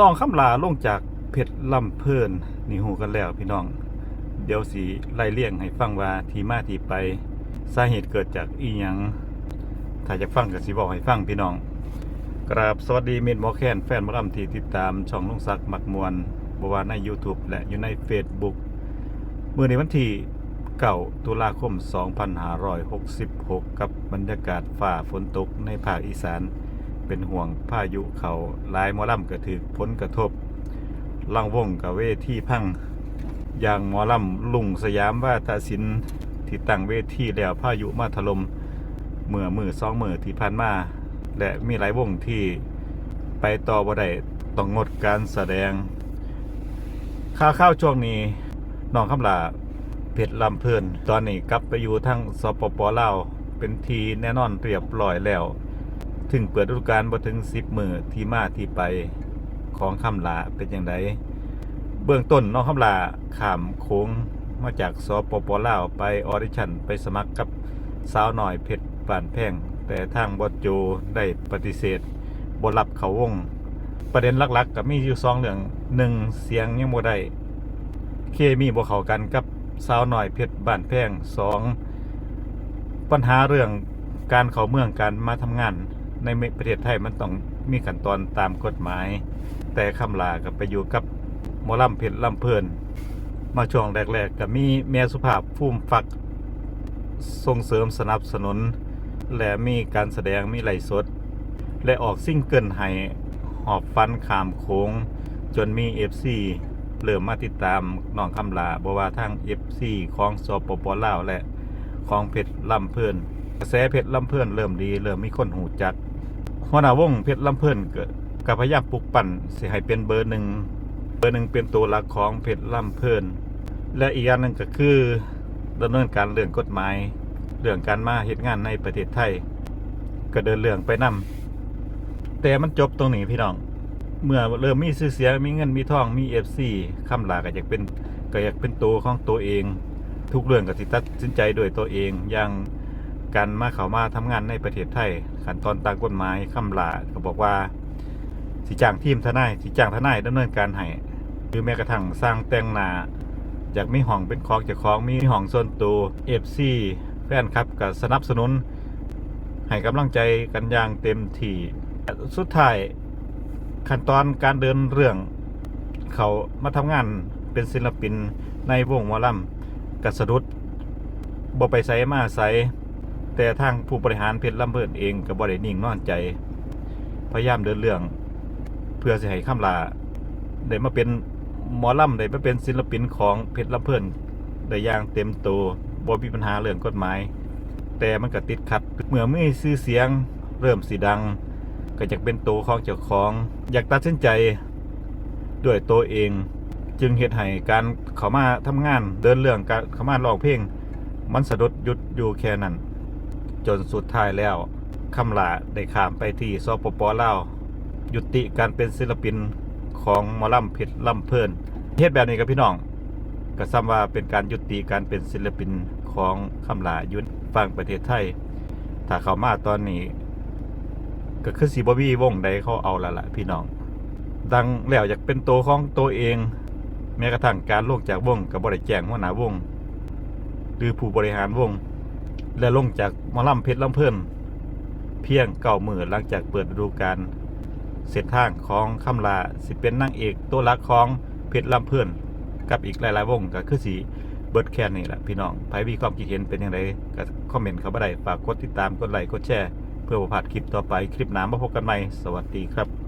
น้องคำลาลงจากเพชรลำเพลินนี่หูกันแล้วพี่น้อง เดี๋ยวสีไล่เลี่ยงให้ฟังว่าทีมาทีไปสาเหตุเกิดจากอีหยังถ้าจะฟังก็สิบอกให้ฟังพี่น้อง กราบสวัสดีเมดหมอแคนแฟนมอลำที่ติดตามช่องลุงศักดิ์มักมวลบวาใน YouTube และอยู่ใน Facebook เมื่อในวันที่9ตุลาคม 2566 กับบรรยากาศฝ่าฝนตกในภาคอีสาน เป็นห่วงพายุเขาลายมอลำก็ถือผลกระทบลังวงกับเวทีพังอย่างมอลำลุงสยามว่าตาสินที่ตั้งเวทีแล้วพายุมาถลม่มเมื่อมือสองมือที่ผ่านมา และมีหลายวงที่ไปต่อบ่ได้ต้องงดการแสดงค่าข้าวช่วงนี้น้องคำลาเพชรลำเพลินตอนนี้กลับไปอยู่ทั้งสปปลาวเป็นทีแน่นอนเรียบร้อยแล้ว ถึงเปิดฤดูกาลบ่ถึง10มือที่มาที่ไปของคำลาเป็นอย่างไรเบื้องต้นน้องคำลาขามโค้งมาจากสปปลาวไปออดิชั่นไปสมัครกับสาวหน่อยเพชรป่านแพงแต่ทางบอสโจได้ปฏิเสธบรับเขาวง ประเด็นหลักๆ กับมีอยู่สองเรื่องหนึ่งเสียงยังบ่ได้เคมีบ่เข้ากันกับสาวหน่อยเพชรบ้านแพงสองปัญหาเรื่องการเข้าเมืองการมาทำงาน ในประเทศไทยมันต้องมีขั้นตอนตามกฎหมาย แต่คำลากับไปอยู่กับหมอลำเพชรลำเพลิน มาช่วงแรกๆกับมีแม่สุภาพฟูมฟักส่งเสริมสนับสนุน และมีการแสดงมีไหลสด และออกซิ่งเกิลให้หอบฟันขามโค้ง จนมี FC เริ่มมาติดตามน้องคำลาบว่าทาง FC ของสปปลาวและของเพชรลำเพลินกระแสเพชรลำเพลินเริ่มดี เริ่มมีคนหูจัก หัวหน้าวงเพชรลำเพลินก็กพยายามปลุกปั่นเสิให้เป็นเบอร์หนึ่งเบอร์หนึ่งเป็นตัวหลักของเพชรลำเพลิน และอีกอย่างหนึ่งก็คือดำเนินการเรื่องกฎหมาย เรื่องการมาเหตุงานในประเทศไทย ก็เดินเรื่องไปนำแต่มันจบตรงนี้พี่น้อง เมื่อเริ่มมีชื่อเสียงมีเงินมีทองมีเอฟซีคำลาก็อยากเป็นก็อยากเป็นตัวของตัวเอง ทุกเรื่องก็สิตัดสินใจด้วยตัวเองอย่าง การมาเขามาทำงานในประเทศไทยขั้นตอนตามกฎหมายคำลาก็บอกว่าสิจ้างทีมทนายสิจ้างทนายดำเนินการให้หรือแม้กระทั่งสร้างแต่งหนาอยากมีห้องเป็นของเจ้าของมีห้องส่วนตัวเอฟซีแฟนครับก็สนับสนุนให้กำลังใจกันอย่างเต็มที่สุดท้ายขั้นตอนการเดินเรื่อง เขามาทำงานเป็นศิลปินในวงหมอลำกัสะดุดบ่ไปไสมาไส แต่ทางผู้บริหารเพชรลำเพินเองก็บ่ได้นิ่งนอนใจ พยายามเดินเรื่อง เพื่อสิให้คำลาได้มาเป็นหมอลำได้มาเป็นศิลปินของเพชรลำเพินได้อย่างเต็มตัวบ่มีปัญหาเรื่องกฎหมาย แต่มันก็ติดขัดเมื่อมีชื่อเสียงเริ่มสีดัง ก็อยากเป็นตัวของเจ้าของ อยากตัดสินใจด้วยตัวเอง จึงเหตุให้การเขามาทำงานเดินเรื่องการเขามาร้องเพลง มันสะดุดหยุดอยู่แค่นั้น จนสุดท้ายแล้วคำลาได้ข้ามไปที่สปปลาวยุติการเป็นศิลปินของมอลำเพชรลำเพลินเฮ็ดแบบนี้กับพี่น้องก็ซ้ำว่าเป็นการยุติการเป็นศิลปินของคำลายุนฟังประเทศไทย ถ้าเขามาตอนนี้ ก็คือสีบอบี้วงใดเขาเอาละละพี่น้อง ดังแล้วอยากเป็นตัวของตัวเอง แม้กระทั่งการลงจากวงกับบริแจงหัวหน้าวง หรือผู้บริหารวง และลงจากมอลำเพชรลำเพิ่นเพียงเก่ามือหลังจากเปิดฤดูกาลเสร็จทางของคำลาสิเป็นนางเอกตัวหลักของเพชรลำเพิ่นกับอีกหลายๆวงก็คือสีเบิร์ดแคนนี่แหละพี่น้องไพ่มีความคิดเห็นเป็นอย่างไรก็คอมเมนต์เข้ามาได้ฝากกดติดตามกดไลค์กดแชร์ เพื่อบ่พลาดคลิปต่อไปคลิปหน้ามาพบกันใหม่ สวัสดีครับ